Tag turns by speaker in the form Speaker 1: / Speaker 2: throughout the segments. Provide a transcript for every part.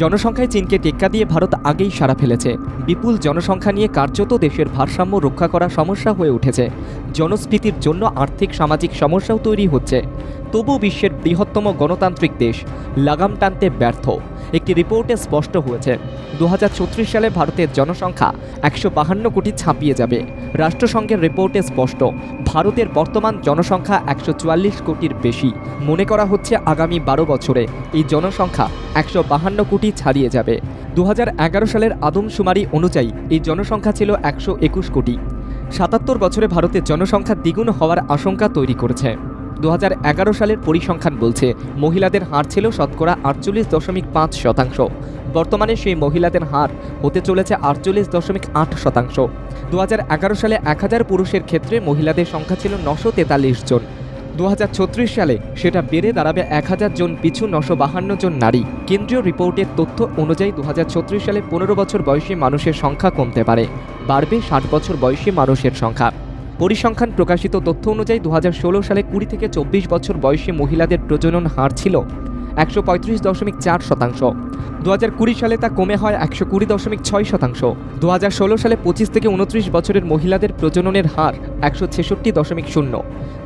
Speaker 1: জনসংখ্যায় চীনকে টেক্কা দিয়ে ভারত আগেই সারা ফেলেছে। বিপুল জনসংখ্যা নিয়ে কার্যত দেশের ভারসাম্য রক্ষা করা সমস্যা হয়ে উঠেছে। জনস্ফীতির জন্য আর্থিক সামাজিক সমস্যাও তৈরি হচ্ছে। তবু বিশ্বের বৃহত্তম গণতান্ত্রিক দেশ লাগাম টানতে ব্যর্থ। একটি রিপোর্টে স্পষ্ট হয়েছে দু হাজার ছত্রিশ সালে ভারতের জনসংখ্যা একশো বাহান্ন কোটি ছাপিয়ে যাবে। রাষ্ট্রসংঘের রিপোর্টে স্পষ্ট, ভারতের বর্তমান জনসংখ্যা একশো চুয়াল্লিশ কোটির বেশি। মনে করা হচ্ছে আগামী বারো বছরে এই জনসংখ্যা একশো বাহান্ন কোটি ছাড়িয়ে যাবে। দু হাজার এগারো সালের আদমশুমারি অনুযায়ী এই জনসংখ্যা ছিল একশো একুশ কোটি। সাতাত্তর বছরে ভারতের জনসংখ্যা দ্বিগুণ হওয়ার আশঙ্কা তৈরি করেছে। দু হাজার এগারো সালের পরিসংখ্যান বলছে, মহিলাদের হার ছিল শতকরা আটচল্লিশ দশমিক পাঁচ শতাংশ। বর্তমানে সেই মহিলাদের হার হতে চলেছে আটচল্লিশ দশমিক আট শতাংশ। দু হাজার এগারো সালে এক হাজার পুরুষের ক্ষেত্রে মহিলাদের সংখ্যা ছিল নশো তেতাল্লিশ জন। দু হাজার ছত্রিশ সালে সেটা বেড়ে দাঁড়াবে এক হাজার জন পিছু নশো বাহান্ন জন নারী। কেন্দ্রীয় রিপোর্টের তথ্য অনুযায়ী দু হাজার ছত্রিশ সালে পনেরো বছর বয়সী মানুষের সংখ্যা কমতে পারে, বাড়বে ষাট বছর বয়সী মানুষের সংখ্যা। পরিসংখ্যান প্রকাশিত তথ্য অনুযায়ী দু হাজার ষোলো সালে কুড়ি থেকে চব্বিশ বছর বয়সী মহিলাদের প্রজনন হার ছিল একশো পঁয়ত্রিশ দশমিক চার শতাংশ। দু হাজার কুড়ি সালে তা কমে হয় একশো কুড়ি দশমিক ছয় শতাংশ। দু হাজার ষোলো সালে পঁচিশ থেকে উনত্রিশ বছরের মহিলাদের প্রজননের হার একশো ছেষট্টি দশমিক শূন্য।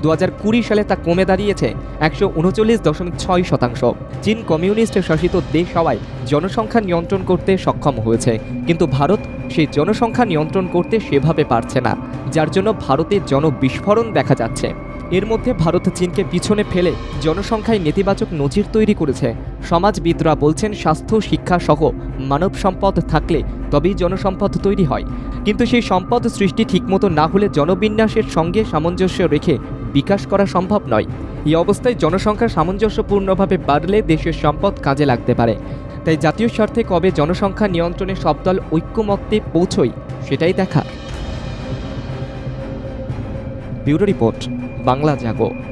Speaker 1: দু হাজার কুড়ি সালে তা কমে দাঁড়িয়েছে একশো উনচল্লিশ দশমিক ছয় শতাংশ। চীন কমিউনিস্ট শাসিত দেশ হওয়ায় জনসংখ্যা নিয়ন্ত্রণ করতে সক্ষম হয়েছে, কিন্তু ভারত সেই জনসংখ্যা নিয়ন্ত্রণ করতে সেভাবে পারছে না, যার জন্য ভারতে জনবিস্ফোরণ দেখা যাচ্ছে। এর মধ্যে ভারত চীনকে পিছনে ফেলে জনসংখ্যায় নেতিবাচক নজির তৈরি করেছে। সমাজবিদরা বলছেন স্বাস্থ্য, শিক্ষা সহ মানব সম্পদ থাকলে তবেই জনসম্পদ তৈরি হয়। কিন্তু সেই সম্পদ সৃষ্টি ঠিকমতো না হলে জনবিন্যাসের সঙ্গে সামঞ্জস্য রেখে বিকাশ করা সম্ভব নয়। এই অবস্থায় জনসংখ্যা সামঞ্জস্যপূর্ণভাবে বাড়লে দেশের সম্পদ কাজে লাগতে পারে। তাই জাতীয় স্বার্থে কবে জনসংখ্যা নিয়ন্ত্রণে সব দল ঐক্যমত্যে পৌঁছয়, সেটাই দেখা ব্যুরো রিপোর্ট। 망라자고